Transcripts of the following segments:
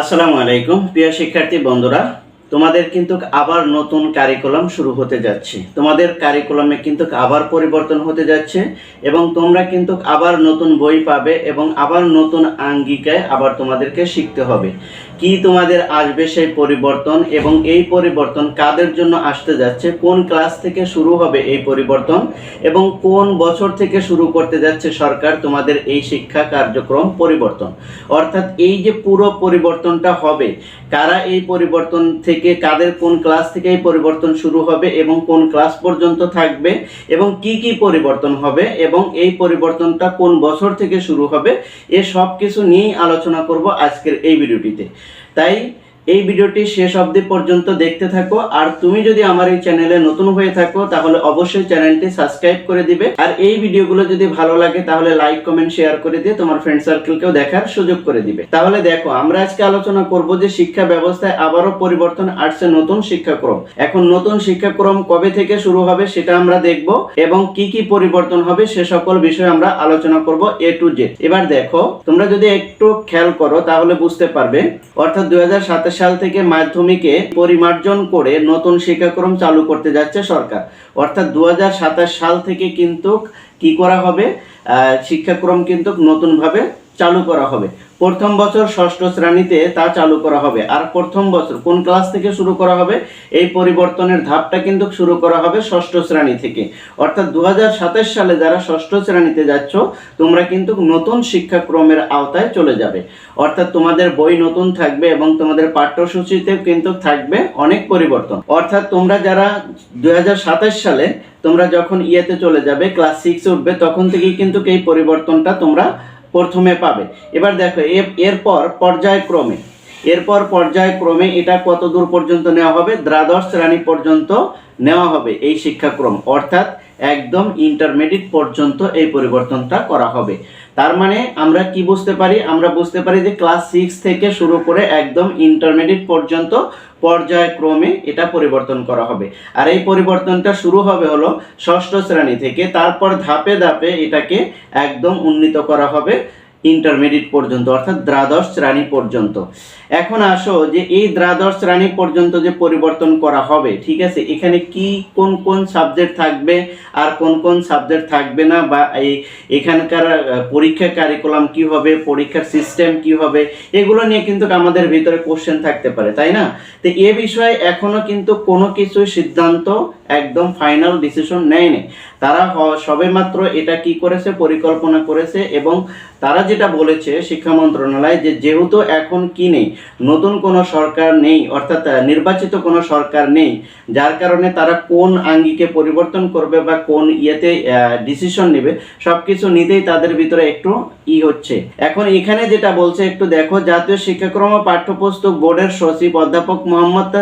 আসসালামু আলাইকুম, প্রিয় শিক্ষার্থী বন্ধুরা। তোমাদের কিন্তু আবার নতুন কারিকুলাম শুরু হতে যাচ্ছে। তোমাদের কারিকুলামে কিন্তু আবার পরিবর্তন হতে যাচ্ছে এবং তোমরা কিন্তু আবার নতুন বই পাবে এবং আবার নতুন আঙ্গিকায় আবার তোমাদেরকে শিখতে হবে। কি তোমাদের আসবে সেই পরিবর্তন এবং এই পরিবর্তন কাদের জন্য আসতে যাচ্ছে? কোন ক্লাস থেকে শুরু হবে এই পরিবর্তন? এবং কোন বছর থেকে শুরু করতে যাচ্ছে সরকার তোমাদের এই শিক্ষা কার্যক্রম পরিবর্তন? অর্থাৎ এই যে পুরো পরিবর্তনটা হবে, কারা এই পরিবর্তন থেকে, কাদের কোন ক্লাস থেকে এই পরিবর্তন শুরু হবে এবং কোন ক্লাস পর্যন্ত থাকবে এবং কি কি পরিবর্তন হবে এবং এই পরিবর্তনটা কোন বছর থেকে শুরু হবে, এ সব কিছু নিয়েই আলোচনা করব আজকের এই ভিডিওটিতে। তাই এই ভিডিওটি শেষ অবধি পর্যন্ত দেখতে থাকো। আর তুমি যদি আমার এই চ্যানেলে নতুন হয়ে থাকো, তাহলে অবশ্যই চ্যানেলটি সাবস্ক্রাইব করে দিবে। আর এই ভিডিওগুলো যদি ভালো লাগে, তাহলে লাইক, কমেন্ট, শেয়ার করে দিয়ে তোমার ফ্রেন্ড সার্কেলকেও দেখার সুযোগ করে দিবে। তাহলে দেখো, আমরা আজকে আলোচনা করব যে শিক্ষা ব্যবস্থায় আবারও পরিবর্তন আসছে নতুন শিক্ষাক্রম। এখন নতুন শিক্ষাক্রম কবে থেকে শুরু হবে সেটা আমরা দেখব এবং কি কি পরিবর্তন হবে সে সকল বিষয়ে আমরা আলোচনা করব এ টু জেড এবার দেখো, তোমরা যদি একটু খেয়াল করো, তাহলে বুঝতে পারবে। অর্থাৎ দুই সাল থেকে মাধ্যমিকে পরিমার্জন করে নতুন শিক্ষাক্রম চালু করতে যাচ্ছে সরকার। অর্থাৎ দুহাজার সাতাশ সাল থেকে কিন্তু কি করা হবে? শিক্ষাক্রম কিন্তু নতুনভাবে চালু করা হবে। প্রথম বছর ষষ্ঠ শ্রেণীতে তা চালু করা হবে। আর প্রথম বছর কোন ক্লাস থেকে শুরু করা হবে? এই পরিবর্তনের ধাপটা কিন্তু শুরু করা হবে ষষ্ঠ শ্রেণি থেকে। অর্থাৎ দু সালে যারা ষষ্ঠ শ্রেণীতে যাচ্ছ, তোমরা কিন্তু নতুন শিক্ষাক্রমের আওতায় চলে যাবে। অর্থাৎ তোমাদের বই নতুন থাকবে এবং তোমাদের পাঠ্যসূচিতেও কিন্তু থাকবে অনেক পরিবর্তন। অর্থাৎ তোমরা যারা দু হাজার সাতাশ সালে তোমরা যখন ইয়েতে চলে যাবে, ক্লাস সিক্সে উঠবে, তখন থেকেই কিন্তু এই পরিবর্তনটা তোমরা প্রথমে পাবে। এবার দেখো এরপর পর্যায়ক্রমে। এরপর পর্যায়ক্রমে এটা কত দূর পর্যন্ত নেওয়া হবে? দ্বাদশ শ্রেণি পর্যন্ত নেওয়া হবে এই শিক্ষাক্রম। অর্থাৎ একদম ইন্টারমিডিয়েট পর্যন্ত এই পরিবর্তনটা করা হবে। তার মানে আমরা কি বুঝতে পারি? আমরা বুঝতে পারি যে ক্লাস সিক্স থেকে শুরু করে একদম ইন্টারমিডিয়েট পর্যন্ত পর্যায়ক্রমে এটা পরিবর্তন করা হবে। আর এই পরিবর্তনটা শুরু হবে হলো ষষ্ঠ শ্রেণি থেকে, তারপর ধাপে ধাপে এটাকে একদম উন্নীত করা হবে। ইন্টারমিডিয়েট পর্যন্ত, অর্থাৎ দ্বাদশ শ্রেণি পর্যন্ত। এখন আসো যে এই দ্বাদশ শ্রেণি পর্যন্ত যে পরিবর্তন করা হবে, ঠিক আছে? এখানে কি, কোন কোন সাবজেক্ট থাকবে আর কোন কোন সাবজেক্ট থাকবে না? বা এই এখানকার পরীক্ষা কারিকুলাম কি হবে, পরীক্ষার সিস্টেম কি হবে? এগুলো নিয়ে কিন্তু আমাদের ভিতরে কোশ্চেন থাকতে পারে, তাই না? তো এ বিষয়ে এখনও কিন্তু কোনো কিছু সিদ্ধান্ত, একদম ফাইনাল ডিসিশন নেয়নি। তারা সবেমাত্র এটা কি করেছে, পরিকল্পনা করেছে এবং তারা যেটা বলেছে শিক্ষা মন্ত্রণালয় যে যেহেতু এখন কি নেই, নতুন কোনো সরকার নেই, অর্থাৎ নির্বাচিত কোনো সরকার নেই, যার কারণে তারা কোন আঙ্গিকে পরিবর্তন করবে বা কোন ইয়েতে ডিসিশন নেবে সব কিছু নিতেই তাদের ভিতরে একটু ই হচ্ছে। এখন এখানে যেটা বলছে, একটু দেখো, জাতীয় শিক্ষাক্রম ও পাঠ্যপুস্তক বোর্ডের সচিব অধ্যাপক মোহাম্মদ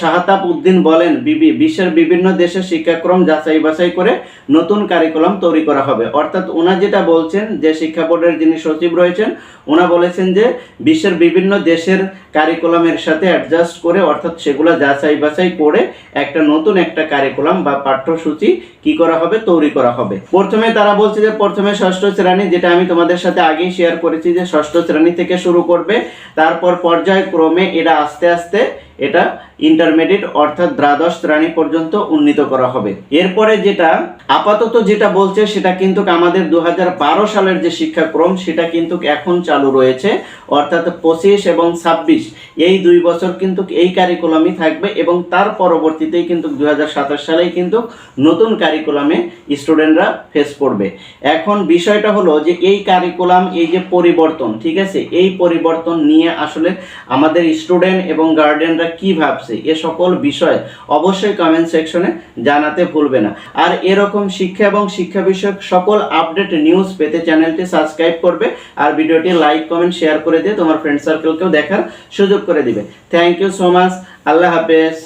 শাহতাব উদ্দিন বলেন, বিবি- বিশ্বের বিভিন্ন দেশের শিক্ষাক্রম যাচাই বাছাই করে নতুন কারিকুলাম তৈরি করা হবে। অর্থাৎ ওনা যেটা বলছেন যে শিক্ষা বোর্ডের যিনি সচিব রয়েছেন, ওনা বলেছেন যে বিশ্বের বিভিন্ন দেশের কারিকুলামের সাথে অ্যাডজাস্ট করে, অর্থাৎ সেগুলো যাচাই বাছাই করে একটা নতুন একটা কারিকুলাম বা পাঠ্যসূচি কি করা হবে, তৈরি করা হবে। প্রথমে তারা বলছে যে প্রথমে ষষ্ঠ শ্রেণি, যেটা আমি তোমাদের সাথে আগেই শেয়ার করেছি যে ষষ্ঠ শ্রেণি থেকে শুরু করবে, তারপর পর্যায়ক্রমে এটা আস্তে আস্তে এটা ইন্টারমিডিয়েট অর্থাৎ দ্বাদশ শ্রেণি পর্যন্ত উন্নীত করা হবে। এরপরে যেটা আপাতত যেটা বলছে, সেটা কিন্তু আমাদের দু হাজার বারো সালের যে শিক্ষাক্রম, সেটা কিন্তু এখন চালু রয়েছে, অর্থাৎ পঁচিশ এবং ছাব্বিশ। এই দুই বছর কিন্তু এই কারিকুলামই থাকবে এবং তার পরবর্তীতেই কিন্তু দু হাজার সাতাশ সালেই কিন্তু নতুন কারিকুলামে স্টুডেন্টরা ফেস করবে। এখন বিষয়টা হলো যে এই কারিকুলাম এই যে পরিবর্তন, ঠিক আছে? এই পরিবর্তন নিয়ে আসলে আমাদের স্টুডেন্ট এবং গার্ডিয়ানরা কি ভাবছে? এ সকল বিষয় অবশ্যই কমেন্ট সেকশনে জানাতে ভুলবে না। আর এরকম শিক্ষা এবং শিক্ষা বিষয়ক সকল আপডেট নিউজ পেতে চ্যানেলটি সাবস্ক্রাইব করবে আর ভিডিওটি লাইক কমেন্ট শেয়ার করে দিয়ে তোমার ফ্রেন্ড সার্কেলকেও দেখার সুযোগ করে দিবে। থ্যাংক ইউ সো মাচ আল্লাহ হাফেজ।